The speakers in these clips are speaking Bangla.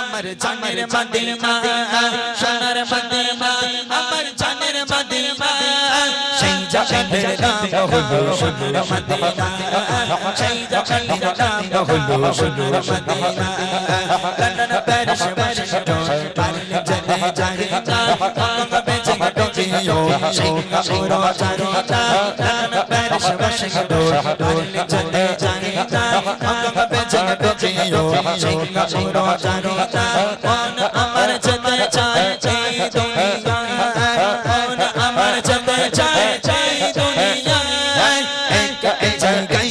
আমার জানের মদিনা, সোনার মদিনা, আমার জানের মদিনা, সেই জানের নাম হলো সোনার মদিনা, সেই জানের নাম হলো সোনার মদিনা। লন্ডন প্যারিস ওয়াশিংটন পারলে যেতে চাই না কলকাতা বেজিং টোকিও সিঙ্গাপুর জারিনা লন্ডন প্যারিস ওয়াশিংটন পারলে যেতে চাই আমার যেতে চায় এই দুনিয়া মন আমার যেতে চায় এই দুনিয়া এক এক জায়গায়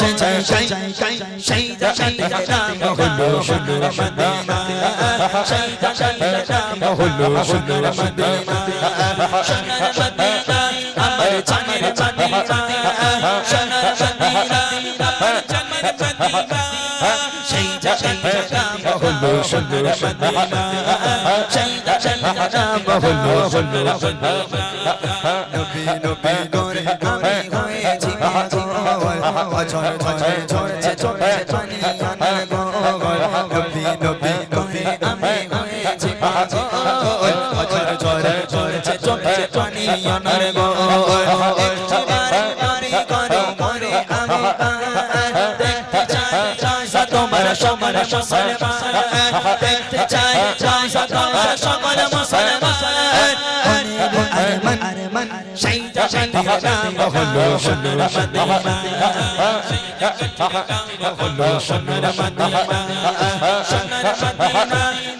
কোন সে জায়গায় সেই জায়গায় নাম হলো সোনার মদিনা সেই জায়গায় নাম হলো সোনার মদিনা আমার জানের মদিনা সেই হলো সোনার মদিনা সেই হলো সোনার মদিনা নবী নবী চলছে পানি আনার গোল একবারে মরে আমি দেখতে চাই চাই তোমার সমর মুসলমান দেখতে চাই চাই তোমার সকল মুসলমান আরমান আরমান সেই জায়গায় নাম হলো সোনার মদিনা সেই জায়গায় নাম হলো সোনার মদিনা সোনার মদিনা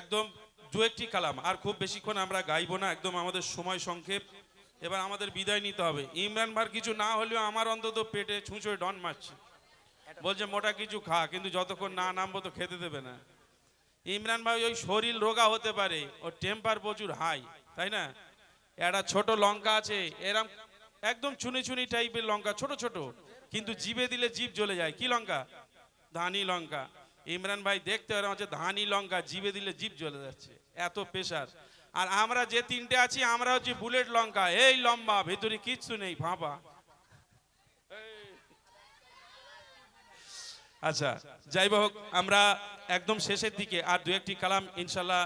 একদম দু একটি কালাম। আর খুব বেশিক্ষণ আমরা গাইবো না, একদম আমাদের সময় সংক্ষেপ। এবার আমাদের বিদায় নিতে হবে। ইমরান ভার কিছু না হলেও আমার অন্তত পেটে ছুঁচোয় ডন মারছে। বলছে, মোটা কিছু খা, কিন্তু যতক্ষণ না নামবো তো খেতে দেবে না। ইমরান ভাই, ওই শরীর রোগা হতে পারে, ওর টেম্পার প্রচুর হাই তাই না? একটা ছোট লঙ্কা আছে, এরম একদম চুনি চুনি টাইপের লঙ্কা, ছোট ছোট, কিন্তু জিভে দিলে জিভ জ্বলে যায়। কি লঙ্কা? ধানি লঙ্কা। ইমরান ভাই দেখতে পারেন হচ্ছে ধানি লঙ্কা জিভে দিলে জিভ জ্বলে যাচ্ছে, এত প্রেশার আর আমরা যে তিনটে আছি, আমরা হচ্ছে বুলেট লঙ্কা, এই লম্বা, ভেতরে কিচ্ছু নেই ফাঁপা আচ্ছা যাই হোক, আমরা একদম শেষের দিকে আর দু একটি কালাম ইনশাল্লাহ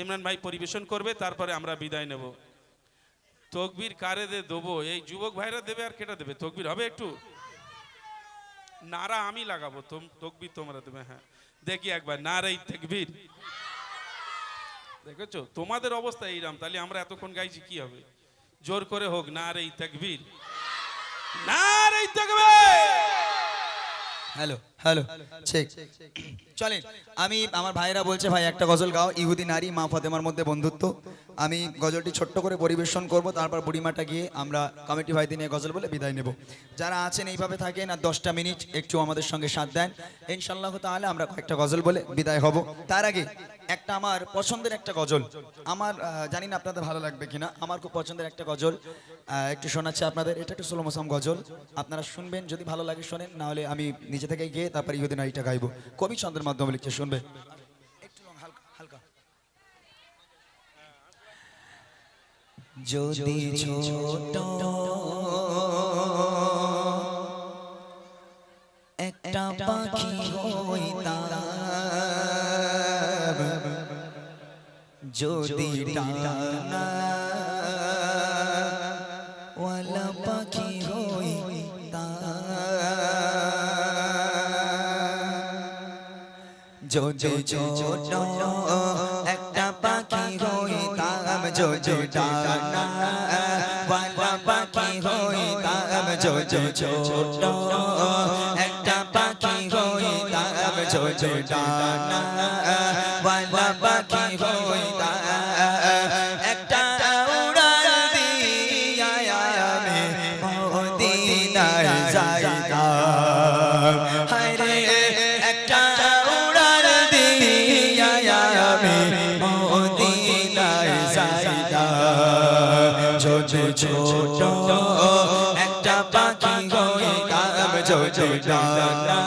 ইমরান ভাই পরিবেশন করবে, তারপরে আমরা বিদায় নেব। তকবির কারে দে দেবো? এই যুবক ভাইরা দেবে আর কেটা দেবে? তকবির হবে একটু? নারা আমি লাগাবো, তোম তকবি তোমরা দেবে হ্যাঁ। দেখি একবার, নারাই তকবির। দেখেছ? তোমাদের অবস্থা এইরাম, তাহলে আমরা এতক্ষণ গাইছি, কি হবে? জোর করে হোক, নারাই তকবির। নারাই তকবির! হ্যালো। হ্যালো ঠিক চলেন, আমি, আমার ভাইরা বলছে, ভাই, একটা গজল গাও, ইহুদি নারী, মা ফাতেমার মধ্যে বন্ধুত্ব। আমি গজলটি ছোট্ট করে পরিবেশন করব, তারপর বুড়িমাটা গিয়ে আমরা কমিটি ভাই দিনে গজল বলে বিদায় নেব। যারা আছেন, এইভাবে থাকেন, আর দশটা মিনিট একটু আমাদের সঙ্গে সাথ দেন ইনশাল্লাহ তাহলে আমরা কয়েকটা গজল বলে বিদায় হব। তার আগে, একটা আমার পছন্দের একটা গজল। আমার জানি না আপনাদের ভালো লাগবে কিনা, আমার খুব পছন্দের একটা গজল। একটু শোনাচ্ছি আপনাদের, এটা একটু সোলো মোসাম গজল। আপনারা শুনবেন, যদি ভালো লাগে শোনেন, নাহলে আমি নিজে থেকে গিয়ে তারপরে ইহুদিন আইটা গাইব। কবি ছন্দের মাধ্যমে লিখছে শুনবে। যদি ছোট একটা পাখি হইতাম, যদি টানা যদি ছোট একটা পাখি হইতাম যদি ডানা বালা পাখি হইতাম যদি ছোট একটা পাখি হইতাম যদি ডানা যদি ছোট একটা পাখি হয়ে গাব ডানা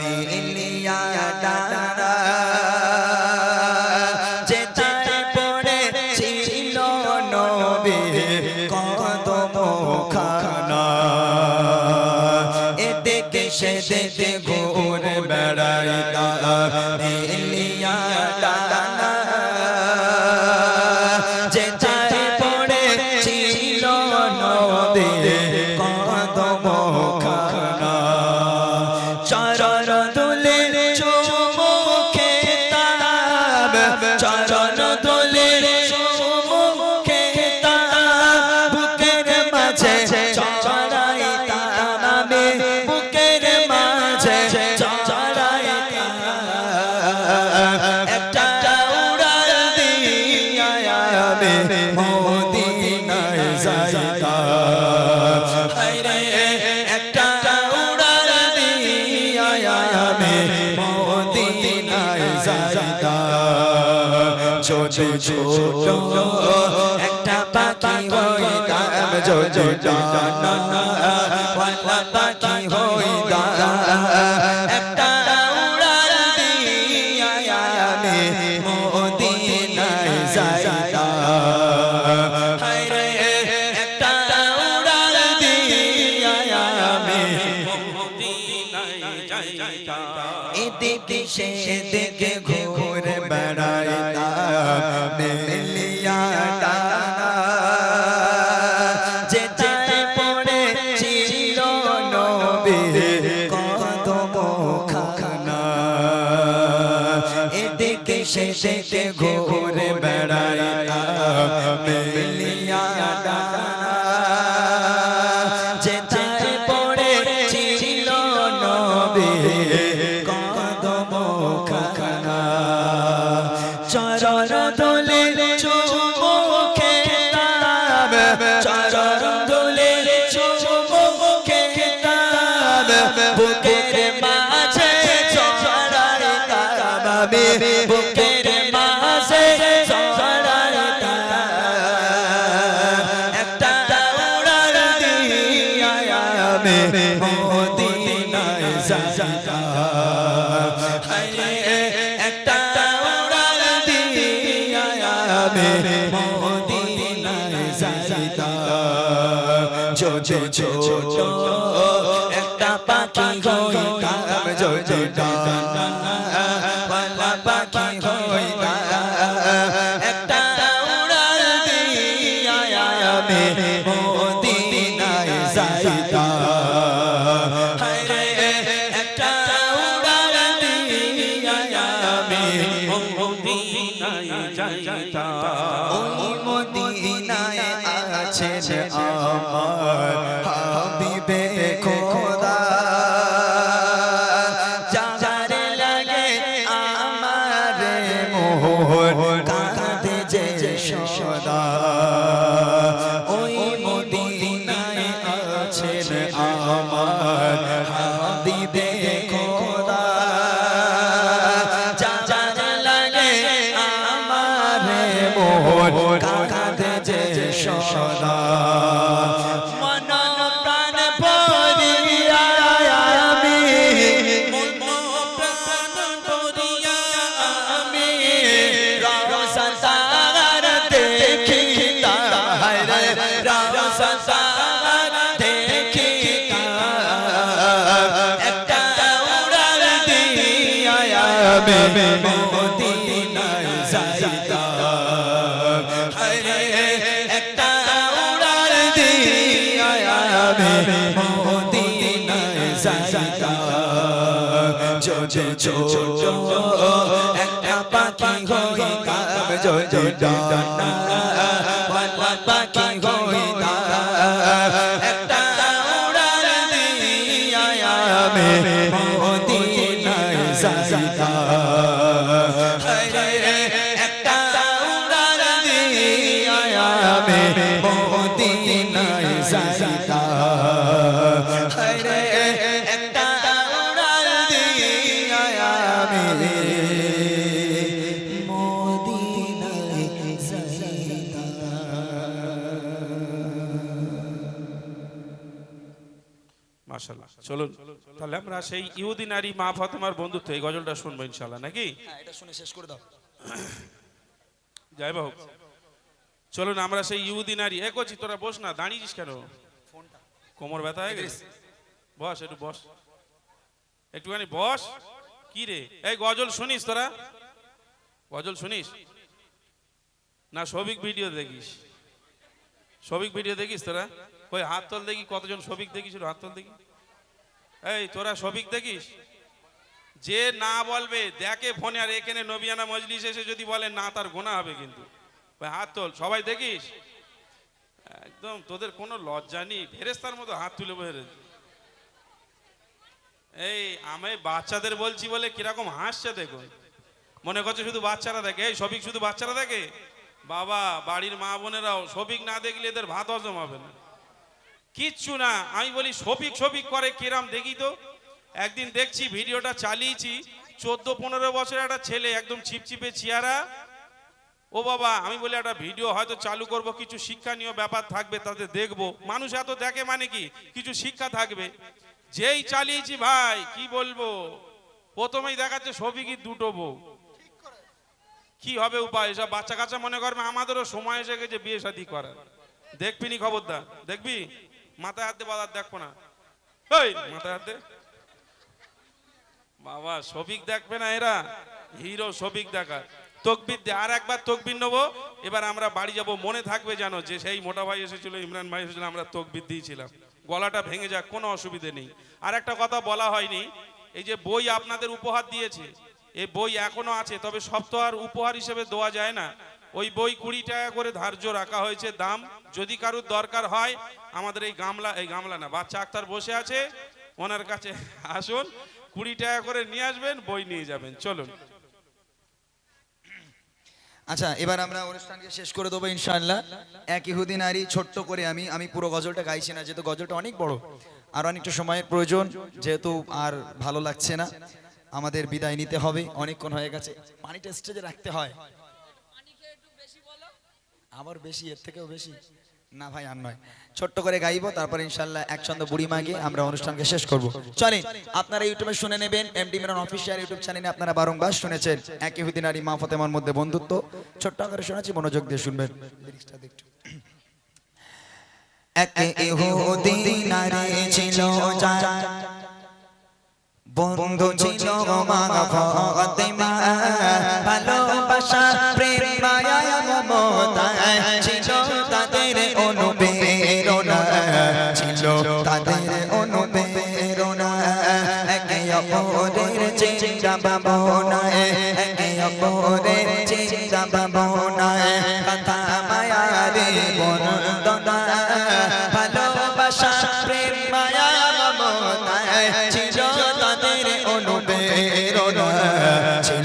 मेलिया डा ছোট একটা পাখি হয়ে গান জোজো জানা go যদি ডান মোহন কাঁদে যে সদা একটা উড়াল দিয়া আমি মদিনায় যাইতা যদি ছোট একটা পাখি হই ডানা মাশাল্লাহ চলুন তাহলে আমরা সেই ইহুদি নারী মা ফাতেমার বন্ধুত্ব এই গজলটা শুনব ইনশাল্লাহ নাকি? হ্যাঁ এটা শুনে শেষ করে দাও। যাই হোক চলুন আমরা সেই ইহুদি নারী। এ করছি তোরা বস না দাঁড়িয়েছিস কেন? কোমর ব্যথা হয়ে গেছে? বস একটু বস। একটুখানি বস। কি রে? এই গজল শুনিস তোরা? গজল শুনিস? না সবিক ভিডিও দেখিস। সবিক ভিডিও দেখিস তোরা? কই হাত তোল দেখি কতজন সবিক দেখিস হাত তোল দেখি। এই, তোরা সবিক দেখিস? যে না বলবে, দেখে ফোনে, আর এখানে নবিয়ানা মজলিস এসে যদি বলে, না, তার গোনা হবে কিন্তু। ভাই, হাত তোল, সবাই দেখিস? একদম, তোদের কোনো লজ্জা নেই। ফেরেস্তার মতো হাত তুলে রয়েছে। এই, আমি বাচ্চাদের বলছি বলে কীরকম হাসছে দেখুন। মনে করছে শুধু বাচ্চারা দেখে। এই সবিক শুধু বাচ্চারা দেখে? বাবা, বাড়ির মা বোনেরাও সবিক না দেখলে এদের ভাত হজম হবে না। কিচ্ছু না। আমি বলি সবিক সবিক করে কিরাম, দেখি তো। একদিন দেখছি ভিডিওটা চালিয়েছি। চোদ্দ, পনেরো বছরের একটা ছেলে, একদম ছিপছিপে চেয়ারা ও বাবা, আমি বলি, একটা ভিডিও হয়তো চালু করব, কিছু শিক্ষণীয় ব্যাপার থাকবে, তাতে দেখব। মানুষ এত দেখে মানে কি? কিছু শিক্ষা থাকবে। যেই চালিয়েছি ভাই, কি বলব? প্রথমেই দেখাচ্ছে সবিকি দুটো বউ। কি হবে উপায়? এসব বাচ্চা কাচ্চা মনে করবে, আমাদেরও সময় এসে গেছে বিয়ে শাদী করার। দেখবি নি খবরদার? দেখবি? মাথায় হাত বাজার দেখব না। মাথায় হাত বাবা সবিক দেখবে না এরা। হিরো সবিক দেখার। তকবির দে আর একবার তকবির নেব। এবার আমরা বাড়ি যাব মনে থাকবে জানো যে সেই মোটা ভাই এসেছিল ইমরান ভাই এসেছিল আমরা তকবির দিয়েছিলাম। গলাটা ভেঙে যাক কোনো অসুবিধে নেই। আর একটা কথা বলা হয়নি এই যে বই আপনাদের উপহার দিয়েছে এই বই এখনও আছে তবে সব তো আর উপহার হিসেবে দেওয়া যায় না। ওই বই কুড়ি টাকা করে ধার্য রাখা হয়েছে, দাম যদি কারুর দরকার হয়, আমাদের এই গামলা এই গামলা না, বাচ্চা আক্তার বসে আছে, ওনার কাছে আসুন, কুড়ি টাকা করে নিয়ে আসবেন, বই নিয়ে যাবেন, চলুন। আচ্ছা এবার আমরা অনুষ্ঠানকে শেষ করে দেবো ইনশাআল্লাহ। এক ইহুদি নারী ছোট্ট করে আমি আমি পুরো গজলটা গাইছি না, যেহেতু গজলটা অনেক বড়। আর অনেকটা সময়ের প্রয়োজন, যেহেতু আর ভালো লাগছে না। আমাদের বিদায় নিতে হবে, অনেকক্ষণ হয়ে গেছে। পানিটা স্টেজে রাখতে হয়। আবার বেশি এর থেকেও বেশি? না ভাই আর নয়। ছোট্ট করে গাইবো তারপর ইনশাল্লাহ একসঙ্গে বুড়ি মাগে আমরা অনুষ্ঠানকে শেষ করব। চলেন আপনারা ইউটিউবে শুনে নেবেন এমডি মিরন অফিসিয়াল ইউটিউব চ্যানেলে আপনারা বারংবার শুনেছেন এক ইহুদি নারী মা ফাতেমার মধ্যে বন্ধুত্ব। ছোট্ট করে শোনাচ্ছি মনোযোগ দিয়ে শুনবেন। লিরিক্সটা এক ছিল বন্ধু ছিল মা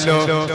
ছিল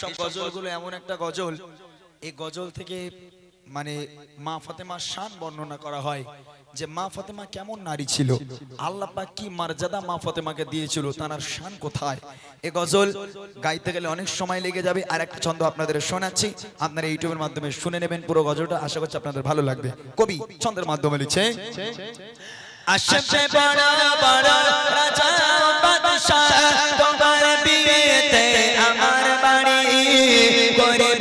এইসব গজলগুলো এমন একটা গজল এই গজল থেকে মানে মা ফাতেমার শান বর্ণনা করা হয় যে মা ফাতেমা কেমন নারী ছিল? আল্লাহ পাক কি মর্যাদা মা ফাতেমাকে দিয়েছিল? তার শান কোথায়? এই গজল গাইতে গেলে অনেক সময় লেগে যাবে। আর একটা ছন্দ আপনাদের শোনাচ্ছি। আপনারা ইউটিউবের মাধ্যমে শুনে নেবেন পুরো গজলটা। আশা করছি আপনাদের ভালো লাগবে। কবি ছন্দের মাধ্যমে লিখছে আসবে বড় বড় রাজা বাদশাহ তোমার বিয়েতে আমার বাড়ি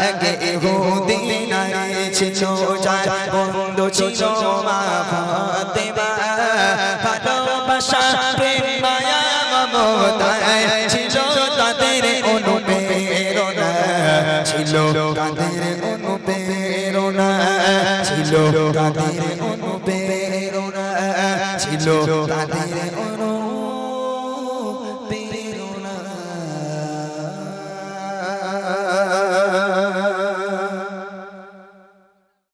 আগে হো দিন ছিল যায় বন্ধ ছিল